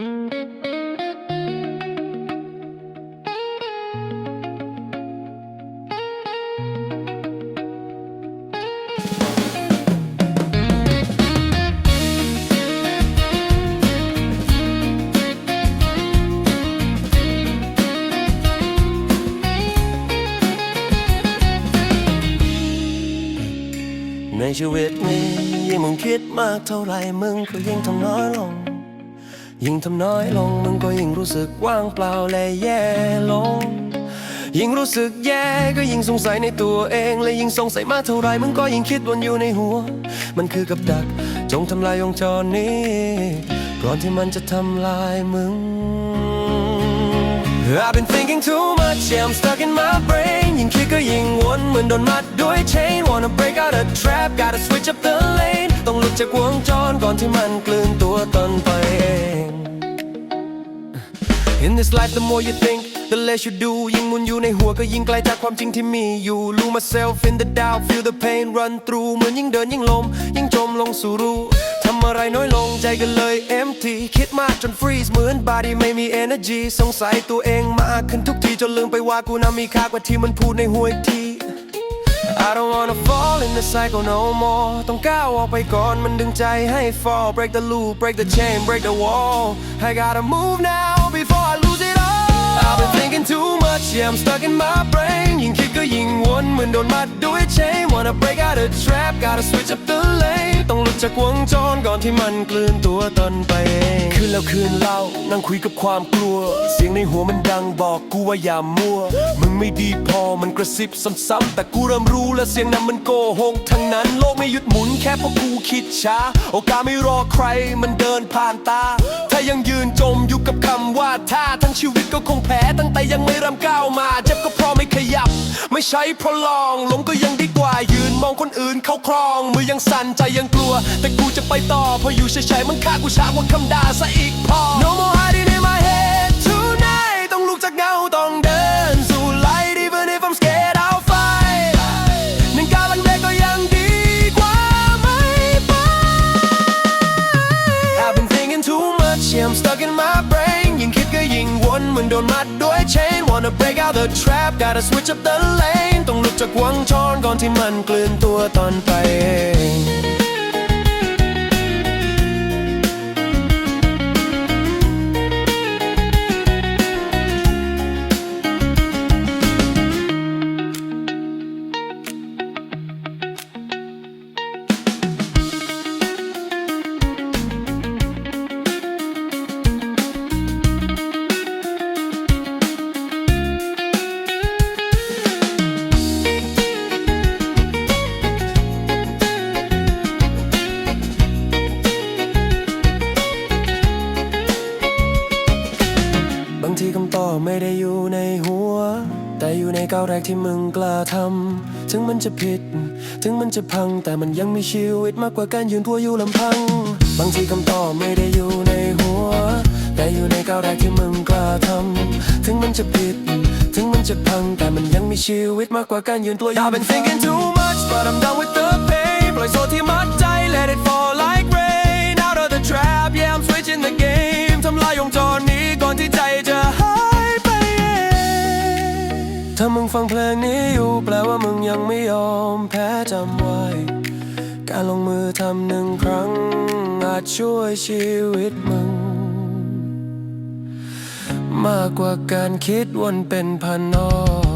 ในชีวิตนี้ยิ่งมึงคิดมากเท่าไหรมึงก็ยิ่งทำน้อยลง ยิ่งทำน้อยลงมึงก็ยิ่งรู้สึกว่างเปล่าและแย่ลง ยิ่งรู้สึกแย่ก็ยิ่งสงสัยในตัวเอง และยิ่งสงสัยมากเท่าไรมึงก็ยิ่งคิดวนอยู่ในหัว มันคือกับดักจงทำลายวงจรนี้ ก่อนที่มันจะทำลายมึง I've been thinking too much, yeah I'm stuck in my brain ยิ่งคิดก็ยิ่งวนเหมือนโดนมัดด้วย chain Wanna break out a trap, gotta switch up the lane ต้องหลุดจากวงจรก่อนที่มันกลืนตัวต this life the more you think the less you do ยิ่งมุนอยู่ในหัวก็ยิ่งไกลจากความจริงที่มีอยู่ Lose myself in the doubt feel the pain run through เหมือนยิ่งเดินยิ่งลม ยิ่งจมลงสู่รูทำอะไรน้อยลงใจก็เลย empty คิดมากจน freeze เหมือน body ไม่มี energy สงสัยตัวเองมากขึ้นทุกทีจนลืมไปว่ากูน่ามีค่ากว่าที่มันพูดในหัวอีกที I don't wanna fall in the cycle no more ต้องก้าวออกไปก่อนมันดึงใจให้ fall break the loop break the chain break the wall I gotta move now I've been thinking too much yeah I'm stuck in my brain ยิ่งคิดก็ยิ่งวนเหมือนโดนมัดด้วย chain wanna break out a trap gotta switch up the lane ต้องหลุดจากวงจรก่อนที่มันกลืนตัวตนไปเองคืนแล้วคืนเล่านั่งคุยกับความกลัว เสียงในหัวมันดังบอกกูว่าอย่ามัว มึงไม่ดีพอมันกระซิบซ้ำๆแต่กูเริ่มรู้และเสียงนั้นมันโกหกทั้งนั้นโลกไม่หยุดหมุนแค่เพราะกูคิดช้า โอกาสไม่รอใครมันเดินผ่านตา ถ้ายังยืนจมอยู่กับคำว่าถ้าทั้งชีวิตก็คงแพ้ตั้งแต่ยังไม่เริ่มก้าวมา เจ็บก็เพราะไม่ขยับ ไม่ใช่เพราะลองล้มก็ยังดีกว่ายืนมองคนอื่นเขาครอง มือยังสั่นใจยังกลัว แต่กูจะไปต่อเพราะอยู่เฉยๆมันฆ่ากูช้ากว่าคำด่าซะอีกพอ No more hiding in my head tonight ต้องลุกจากเงาต้องเดินสู่ light even if I'm scared I'll fight หนึ่งก้าวหลังเด็กก็ยังดีกว่าไม่ไป I've been thinking too much yeah I'm stuck in my มือนโดนมัดด้วย chain wanna break out the trap gotta switch up the lane ต้องหลุดจากวงจรก่อนที่มันกลืนตัวตอนไปเอง ทีคำตอบไม่ได้อยู่ในหัว แต่อยู่ในก้าวแรกที่มึงกล้าทำ ถึงมันจะผิด ถึงมันจะพัง แต่มันยังมีชีวิตมากกว่าการยืนพัวอยู่ลำพัง บางทีคำตอบไม่ได้อยู่ในหัว แต่อยู่ในก้าวแรกที่มึงกล้าทำ ถึงมันจะผิด ถึงมันจะพัง แต่มันยังมีชีวิตมากกว่าการยืนตัวอยู่ I've been thinking too much but I'm done with the pain ฟังเพลงนี้อยู่แปลว่ามึงยังไม่ยอมแพ้จำไว้ การลงมือทำหนึ่งครั้ง อาจช่วยชีวิตมึง มากกว่าการคิดวนเป็นพันนอก